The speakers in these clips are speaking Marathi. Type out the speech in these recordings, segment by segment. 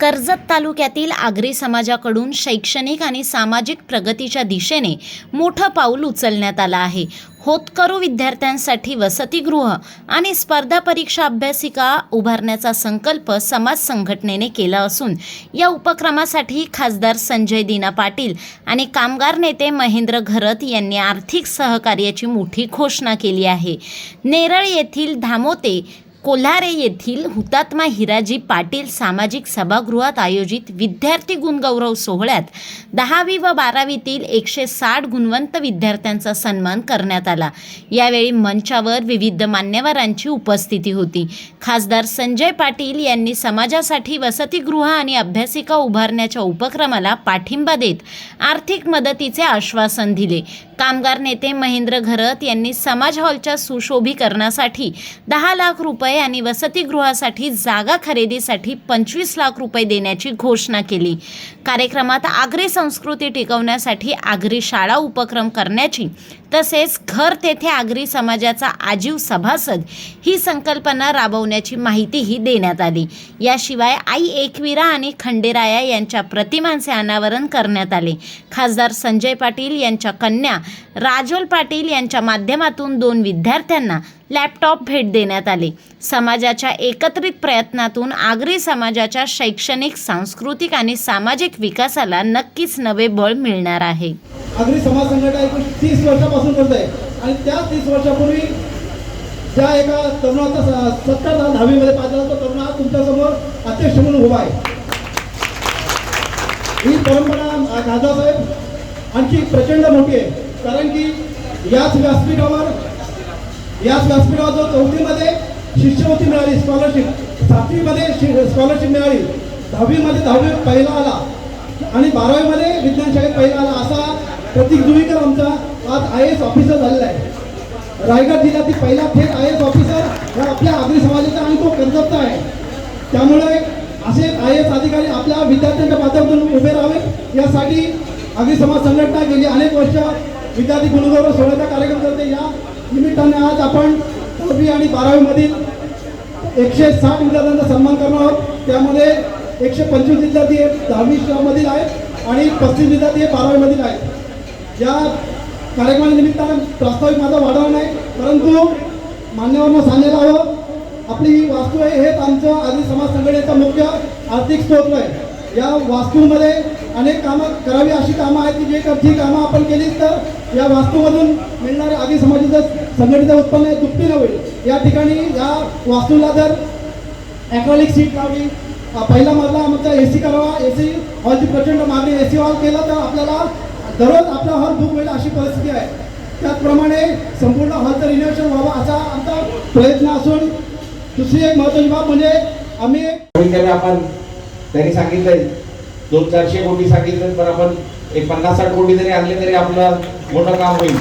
कर्जत तालुक्यातील आगरी समाजाकडून शैक्षणिक आणि सामाजिक प्रगतीच्या दिशेने मोठं पाऊल उचलण्यात आलं आहे. होतकरू विद्यार्थ्यांसाठी वसतिगृह आणि स्पर्धा परीक्षा अभ्यासिका उभारण्याचा संकल्प समाज संघटनेने केला असून या उपक्रमासाठी खासदार संजय दिना पाटील आणि कामगार नेते महेंद्र घरत यांनी आर्थिक सहकार्याची मोठी घोषणा केली आहे. नेरळ येथील धामोते कोल्हारे येथील हुतात्मा हिराजी पाटील सामाजिक सभागृहात आयोजित विद्यार्थी गुणगौरव सोहळ्यात दहावी व बारावीतील एकशे साठ गुणवंत विद्यार्थ्यांचा सन्मान करण्यात आला. यावेळी मंचावर विविध मान्यवरांची उपस्थिती होती. खासदार संजय पाटील यांनी समाजासाठी वसतिगृह आणि अभ्यासिका उभारण्याच्या उपक्रमाला पाठिंबा देत आर्थिक मदतीचे आश्वासन दिले. कामगार नेते महेंद्र घरत यांनी समाज हॉलच्या सुशोभीकरणासाठी दहा लाख रुपये आणि वसतिगृहासाठी जागा खरेदीसाठी पंचवीस लाख रुपये देण्याची घोषणा केली. कार्यक्रमात आगरी संस्कृती टिकवण्यासाठी आगरी शाळा उपक्रम करण्याची तसेच घर तेथे आगरी समाजाचा आजीव सभासद ही संकल्पना राबवण्याची माहितीही देण्यात आली. याशिवाय आई एकविरा आणि खंडेराया यांच्या प्रतिमांचे अनावरण करण्यात आले. खासदार संजय पाटील यांच्या कन्या राजोल पाटील यांच्या माध्यमातून दोन विद्यार्थ्यांना लॅपटॉप भेट देण्यात आले. समाजाच्या एकत्रित प्रयत्नातून आगरी समाजाच्या शैक्षणिक सांस्कृतिक आणि सामाजिक विकासाला नक्कीच नवे बळ मिळणार आहे. आगरी समाज संघटना एकूण तीस वर्षापासून करत आहे. आणि त्या तीस वर्षापूर्वी ज्या एका तरुणाचा सत्तर दहावीमध्ये पाच झाला तो तरुण हा तुमच्यासमोर अध्यक्ष म्हणून उभा आहे. ही परंपरा दादासाहेब आणखी प्रचंड मोठी आहे. कारण की याच व्यासपीठावर याच व्यासपीठावर जो चौथीमध्ये शिष्यवृत्ती मिळाली स्कॉलरशिप सातवीमध्ये स्कॉलरशिप मिळाली. दहावीमध्ये दहावी पहिला आला. आणि बारावीमध्ये विज्ञान शाळेत पहिला आला. असा प्रतीक जुईकर आमचा आज आय एस ऑफिसर झालेला आहे. रायगड जिल्ह्यातील पहिला थेट आय एस ऑफिसर हा आपल्या आगरी समाजाचा आणि तो कर्जतचा आहे. त्यामुळे असे आय एस अधिकारी आपल्या विद्यार्थ्यांच्या माध्यमातून उभे राहावे. यासाठी आगरी समाज संघटना गेली अनेक वर्ष विद्यार्थी गुणगौरव सोहळ्याचा कार्यक्रम करते. या निमित्ताने आज आपण दहावी आणि बारावीमधील एकशे साठ विद्यार्थ्यांचा सन्मान करणार आहोत. त्यामध्ये एकशे पंचवीस विद्यार्थी हे दहावी मधील आहेत आणि पस्तीस विद्यार्थी हे बारावीमधील आहेत. या कार्यक्रमाच्या प्रास्ताविक माझा वाढवणार नाही परंतु मान्यवरांना सांगायला हवं आपली ही वास्तू आहे हेच आमचं आधी समाज संघटनेचा मुख्य आर्थिक स्रोत आहे. या वास्तूमध्ये अनेक कामं करावी अशी कामं आहेत की जे जी कामं आपण केलीच तर या वास्तूमधून मिळणारं आधी समाजाचं संघटित उत्पन्न हे दुपटीनं होईल. या ठिकाणी या वास्तूला जर ॲक्रोलिक सीट लावली पहिला मजला आमचा ए सी करावा ए सी हॉलची प्रचंड मागणी. ए सी हॉल केला तर आपल्याला दररोज आपला हॉल बुक होईल अशी परिस्थिती आहे. त्याचप्रमाणे संपूर्ण हॉलचं रिनोव्हेशन व्हावं असा आमचा प्रयत्न असून दुसरी एक महत्त्वाची बाब म्हणजे आम्ही आपण त्यांनी सांगितलं दोन चारशे कोटी सांगितले पण आपण एक पन्नास साठ कोटी जरी आणले तरी आपलं मोठं काम होईल.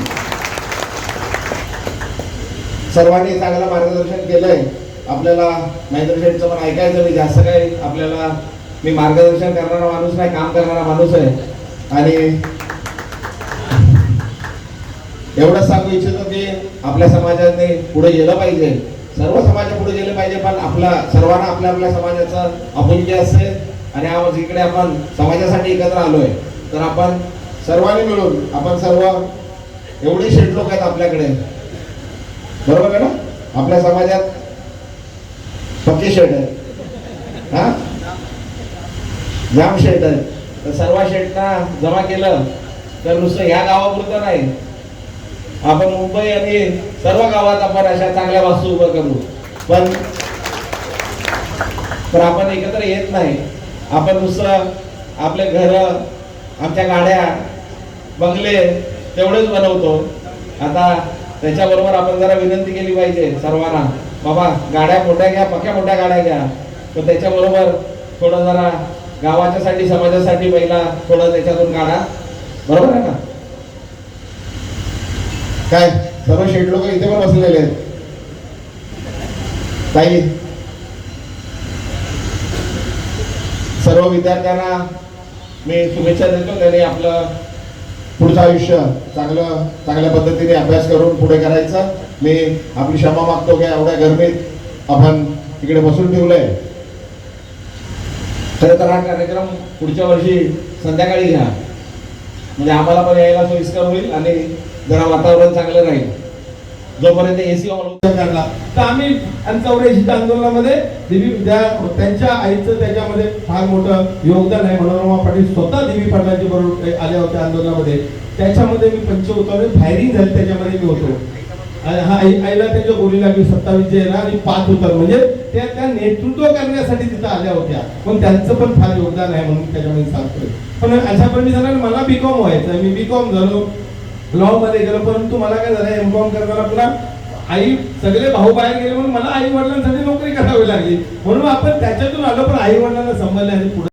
सर्वांनी चांगलं मार्गदर्शन केलंय. आपल्याला महेंद्र पण ऐकायचं मी. जास्त काही आपल्याला मी मार्गदर्शन करणारा माणूस नाही काम करणारा माणूस आहे. आणि एवढंच सांगू इच्छितो की आपल्या समाजाने पुढे गेलं पाहिजे. सर्व समाज पुढे गेले पाहिजे पण आपला सर्वांना आपल्या आपल्या समाजाचा आपुलकी असते आणि आज इकडे आपण समाजासाठी एकत्र आलोय. तर आपण सर्वांनी मिळून आपण सर्व एवढे शेट लोक आहेत आपल्याकडे. बरोबर आहे ना? आपल्या समाजात पक्के शेट आहे हा? जाम शेट आहे तर सर्व शेटना जमा केलं तर नुसतं ह्या गावापुरतं नाही. आपण मुंबई आणि सर्व गावात आपण अशा चांगल्या वास्तू उभं करू. पण पण आपण एकत्र येत नाही. आपण दुसरं आपले घर आमच्या गाड्या बंगले तेवढेच बनवतो. आता त्याच्याबरोबर आपण जरा विनंती केली पाहिजे सर्वांना. बाबा गाड्या मोठ्या घ्या पक्या मोठ्या गाड्या घ्या. पण त्याच्याबरोबर थोडं जरा गावाच्यासाठी समाजासाठी पहिला थोडं त्याच्यातून काढा. बरोबर आहे ना? काय? सर्व शेड लोक इथे पण बसलेले आहेत. ताई सर्व विद्यार्थ्यांना मी शुभेच्छा देतो. त्यांनी आपलं पुढचं आयुष्य चांगलं चांगल्या पद्धतीने अभ्यास करून पुढे करायचं. मी आपली क्षमा मागतो की एवढ्या गरमीत आपण इकडे बसून ठेवलंय. खरं तर हा कार्यक्रम पुढच्या वर्षी संध्याकाळी घ्या. म्हणजे आम्हाला पण यायला सोयीस्कर होईल आणि जरा वातावरण चांगलं राहील. जोपर्यंत एसी ऑन काढला तर आम्ही चौऱ्याऐंशीच्या आंदोलनामध्ये देवी त्या त्यांच्या आईचं त्याच्यामध्ये फार मोठं योगदान आहे. मनोरमा पाटील स्वतः देवी पाटलांची बरोबर आल्या होत्या आंदोलनामध्ये. त्याच्यामध्ये मी पंच होतो आणि फायरिंग झाली. त्याच्यामध्ये मी होतो. हा आई आईला त्यांच्या गोळी लागली सत्तावीस जे ना आणि पाच होतात म्हणजे त्या त्या नेतृत्व करण्यासाठी तिथं आल्या होत्या. पण त्यांचं पण फार योगदान आहे म्हणून त्याच्यामध्ये सांगतोय. पण अशा पण झालं मला बीकॉम व्हायचं मी बीकॉम झालो. लॉ मध्ये गेलो परंतु मला काय झालं एम कॉम करताना पुन्हा आई सगळे भाऊ बाहेर गेले म्हणून मला आई वडिलांसाठी नोकरी करावी लागली. म्हणून आपण त्याच्यातून आलो पण आई वडिलांना संबंध आणि पुढे